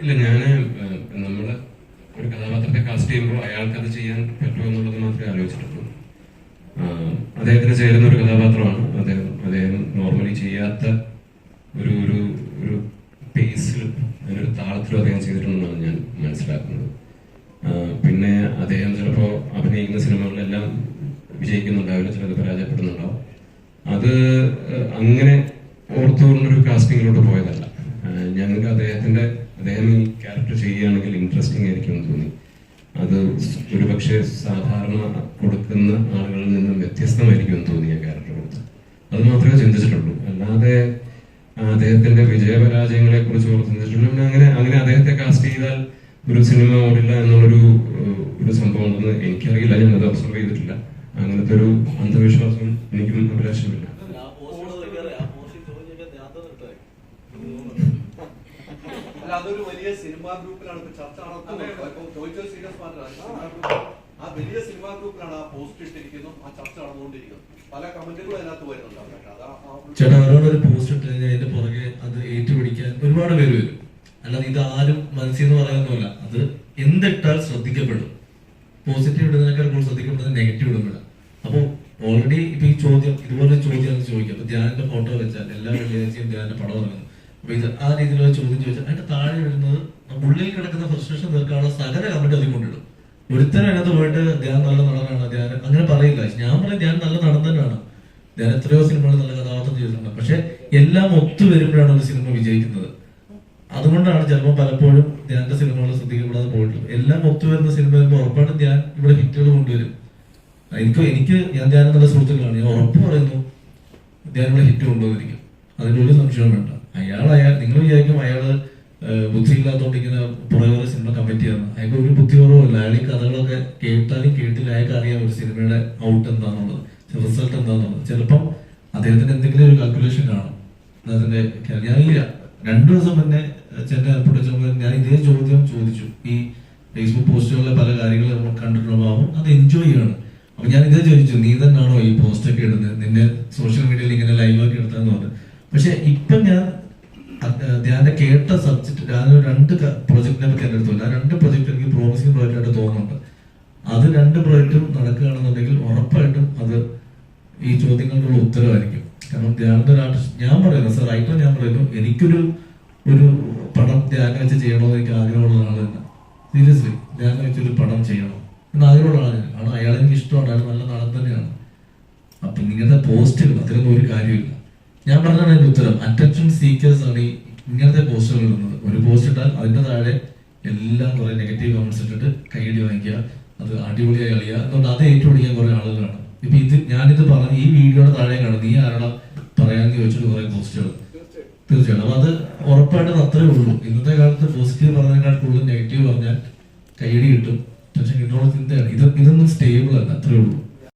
ഇല്ല ഞാൻ നമ്മൾ ഒരു കഥാപാത്രത്തെ കാസ്റ്റ് ചെയ്യുമ്പോൾ അയാൾക്ക് അത് ചെയ്യാൻ പറ്റുമോ എന്നുള്ളത് മാത്രമേ ആലോചിച്ചിട്ടുള്ളൂ. അദ്ദേഹത്തിന് ചേരുന്ന ഒരു കഥാപാത്രമാണ്. അദ്ദേഹം അദ്ദേഹം നോർമലി ചെയ്യാത്ത ഒരു ഒരു ഒരു പേസിൽ അതിനൊരു താളത്തിലും അദ്ദേഹം ചെയ്തിട്ടുണ്ടെന്നാണ് ഞാൻ മനസ്സിലാക്കുന്നത്. പിന്നെ അദ്ദേഹം ചിലപ്പോൾ അഭിനയിക്കുന്ന സിനിമകളിലെല്ലാം വിജയിക്കുന്നുണ്ടാവില്ല ചിലത് പരാജയപ്പെടുന്നുണ്ടാവും. അത് അങ്ങനെ ഓർത്തുകൊണ്ടൊരു കാസ്റ്റിങ്ങിലോട്ട് പോയതല്ല. ഞങ്ങൾക്ക് അദ്ദേഹത്തിന്റെ അദ്ദേഹം ഈ ക്യാരക്ടർ ചെയ്യുകയാണെങ്കിൽ ഇൻട്രസ്റ്റിംഗ് ആയിരിക്കും എന്ന് തോന്നി. അത് ഒരു പക്ഷേ സാധാരണ കൊടുക്കുന്ന ആളുകളിൽ നിന്നും വ്യത്യസ്തമായിരിക്കും എന്ന് തോന്നി ആ ക്യാരക്ടർ കൊടുത്ത് അത് മാത്രമേ ചിന്തിച്ചിട്ടുള്ളൂ. അല്ലാതെ അദ്ദേഹത്തിന്റെ വിജയപരാജയങ്ങളെ കുറിച്ച് ഓർത്ത് ചിന്തിച്ചിട്ടില്ല. പിന്നെ അങ്ങനെ അങ്ങനെ അദ്ദേഹത്തെ കാസ്റ്റ് ചെയ്താൽ ഒരു സിനിമ ഓടില്ല എന്നുള്ളൊരു ഒരു സംഭവം ഉണ്ടെന്ന് എനിക്കറിയില്ല. അത് ഒബ്സർവ് ചെയ്തിട്ടില്ല. അങ്ങനത്തെ ഒരു അന്ധവിശ്വാസം എനിക്കും അഭിലാഷമില്ല ആ പോസ്റ്റ് നോക്കിയാലേ ആ പോസ്റ്റ് ചോദിച്ചൊക്കെ ധ്യാനം നിർത്തേ അല്ല അതൊരു വലിയ സിനിമാ ഗ്രൂപ്പിലാണ് ഇപ്പൊ ചർച്ച നടക്കുന്നത്. ചോദിച്ചത് സീരിയസ് മാറ്ററാണ് ആ വലിയ സിനിമാ ഗ്രൂപ്പിലാണ് ആ പോസ്റ്റ് ഇട്ടിരിക്കുന്നു ആ ചർച്ച നടന്നുകൊണ്ടിരിക്കുന്നു. പല കമന്റുകളും അതിനകത്ത് വരുന്നുണ്ട് ചേട്ടാ ഓരോന്നൊരു പോസ്റ്റ് ഇട്ട് കഴിഞ്ഞാൽ അതിന്റെ പുറകെ അത് ഏറ്റുപിടിക്കാൻ ഒരുപാട് പേര് വരും. അല്ലാതെ ഇത് ആരും മനസ്സിൽ നിന്ന് പറയുന്നില്ല അത് എന്തിട്ടാൽ ശ്രദ്ധിക്കപ്പെടും. പോസിറ്റീവ് ഇടുന്നതിനേക്കാൾ കൂടുതൽ ശ്രദ്ധിക്കപ്പെടുന്നത് നെഗറ്റീവ് ഇടുമ്പോഴാണ് അപ്പോൾ ഓൾറെഡി ഇപ്പൊ ഈ ചോദ്യം ഇതുപോലെ ചോദ്യം ചോദിക്കാം അപ്പൊ ധ്യാനന്റെ ഫോട്ടോ വെച്ചാൽ എല്ലാ വെള്ളിയാഴ്ചയും ധ്യാനന്റെ പടം ഇറങ്ങുന്നു. ഇത് ആ രീതിയിലുള്ള ചോദ്യം ചോദിച്ചാൽ അതിന്റെ താഴെ വരുന്നത് ഉള്ളിൽ കിടക്കുന്ന ഫ്രസ്ട്രേഷൻ തീർക്കാനുള്ള സകല കമന്റ് അതിൽ കൊണ്ടിടും. ഒരുത്തരം അതിനകത്ത് പോയിട്ട് ധ്യാൻ നല്ല നടനാണ് ധ്യാൻ അങ്ങനെ പറയില്ല. ഞാൻ പറയും ധ്യാൻ നല്ല നടൻ തന്നെയാണ്. ഞാൻ എത്രയോ സിനിമകൾ നല്ല കഥാപാത്രം ചെയ്തിട്ടുണ്ട്. പക്ഷെ എല്ലാം ഒത്തു വരുമ്പോഴാണ് ഒരു സിനിമ വിജയിക്കുന്നത്. അതുകൊണ്ടാണ് ചിലപ്പോൾ പലപ്പോഴും ധ്യാന്റെ സിനിമകൾ ശ്രദ്ധിക്കപ്പെടാതെ പോയിട്ടുള്ളത്. എല്ലാം ഒത്തു വരുന്ന സിനിമ വരുമ്പോൾ ഉറപ്പായിട്ടും ധ്യാൻ ഇവിടെ ഹിറ്റുകൾ കൊണ്ടുവരും. എനിക്ക് എനിക്ക് ഞാൻ ധ്യാനം നല്ല സുഹൃത്തുക്കളാണ്. ഞാൻ ഉറപ്പ് പറയുന്നു ധ്യാൻ ഇവിടെ ഹിറ്റ് കൊണ്ടുവന്നിരിക്കും. അതിന്റെ ഒരു സംശയവും വേണ്ട. അയാൾ അയാൾ നിങ്ങൾ വിചാരിക്കും അയാൾ ബുദ്ധിയില്ലാത്തോണ്ടിരിക്കുന്ന പുറകെ സിനിമ കമ്മിറ്റ് ചെയ്യുന്നത് അയാൾക്ക് ഒരു ബുദ്ധി കുറവല്ല അയാൾ ഈ കഥകളൊക്കെ കേട്ടാലും കേട്ടില്ല. അയാൾക്ക് അറിയാം ഒരു സിനിമയുടെ ഔട്ട് എന്താണെന്നുള്ളത് റിസൾട്ട് എന്താണെന്നുള്ളത് ചിലപ്പം അദ്ദേഹത്തിന്റെ എന്തെങ്കിലും ഒരു കാൽക്കുലേഷൻ കാണും. അതിന്റെ ഞാനില്ല. രണ്ടു ദിവസം മുന്നേ ചെന്നൈ എയർപോർട്ടിൽ ചെന്നപ്പോൾ ഞാൻ ഇതേ ചോദ്യം ചോദിച്ചു. ഈ ഫേസ്ബുക്ക് പോസ്റ്റുകളിലെ പല കാര്യങ്ങളും നമ്മൾ കണ്ടിട്ടുള്ള അവൻ അത് എൻജോയ് ചെയ്യാണ്. അപ്പൊ ഞാൻ ഇതേ ചോദിച്ചു നീ തന്നെയാണോ ഈ പോസ്റ്റൊക്കെ ഇടുന്നത്? നിന്നെ സോഷ്യൽ മീഡിയയിൽ ഇങ്ങനെ ലൈവാക്കി എടുത്തതെന്ന് പറഞ്ഞു പക്ഷെ ഇപ്പൊ ഞാൻ ഞാൻ കേട്ട സബ്ജക്ട് ഞാൻ രണ്ട് പ്രൊജക്ടിനെ പറ്റി എന്റെ അടുത്ത് രണ്ട് പ്രൊജക്ട് എനിക്ക് പ്രോമിസിംഗ് പ്രോജക്റ്റ് ആയിട്ട് തോന്നുന്നുണ്ട്. അത് രണ്ട് പ്രോജക്റ്റും നടക്കുകയാണെന്നുണ്ടെങ്കിൽ ഉറപ്പായിട്ടും അത് ഈ ചോദ്യങ്ങൾക്കുള്ള ഉത്തരവായിരിക്കും. കാരണം ധ്യാനത്തെ ഞാൻ പറയുന്നു സാർ റൈറ്റർ ഞാൻ പറയുന്നു. എനിക്കൊരു ഒരു പടം ധ്യാനം വെച്ച് ചെയ്യണമെന്ന് എനിക്ക് ആഗ്രഹമുള്ള ആൾ തന്നെ. സീരിയസ്ലി ധ്യാനം വെച്ചൊരു പടം ചെയ്യണം. എന്ന് ആഗ്രഹമുള്ള ആളാണ് കാരണം അയാൾ എനിക്ക് ഇഷ്ടമാണ് അയാൾ നല്ല നടൻ തന്നെയാണ്. അപ്പം ഇങ്ങനത്തെ പോസ്റ്റുകൾ അതിലൊന്നും ഒരു കാര്യമില്ല ഞാൻ പറഞ്ഞതാണ് എന്റെ ഉത്തരം. അറ്റൻഷൻ സീക്കേഴ്സ് ആണ് ഈ ഇങ്ങനത്തെ പോസ്റ്റുകൾ ഇടുന്നത്. ഒരു പോസ്റ്റ് ഇട്ടാൽ അതിന്റെ താഴെ എല്ലാം കുറെ നെഗറ്റീവ് കമന്റ്സ് ഇട്ടിട്ട് കൈയടി വാങ്ങിക്കുക അത് അടിപൊളിയായി കളിയുക അതുകൊണ്ട് അത് ഏറ്റുപിടിക്കാൻ കുറെ ആളുകളാണ്. ഇപ്പൊ ഇത് ഞാനിത് പറഞ്ഞ് ഈ വീഡിയോയുടെ താഴെ കാണും നീ ആരാടാ പറയാന്ന് ചോദിച്ചിട്ട് കുറെ പോസ്റ്റുകൾ തീർച്ചയായിട്ടും. അപ്പൊ അത് ഉറപ്പായിട്ടും അത്രേ ഉള്ളൂ. ഇന്നത്തെ കാലത്ത് പോസിറ്റീവ് പറഞ്ഞതിനേക്കാൾ കൂടുതൽ നെഗറ്റീവ് പറഞ്ഞാൽ കൈയടി കിട്ടും. പക്ഷെ കിട്ടുള്ള ചിന്തയാണ്. ഇത് ഇതൊന്നും സ്റ്റേബിൾ അല്ല. അത്രേ ഉള്ളൂ.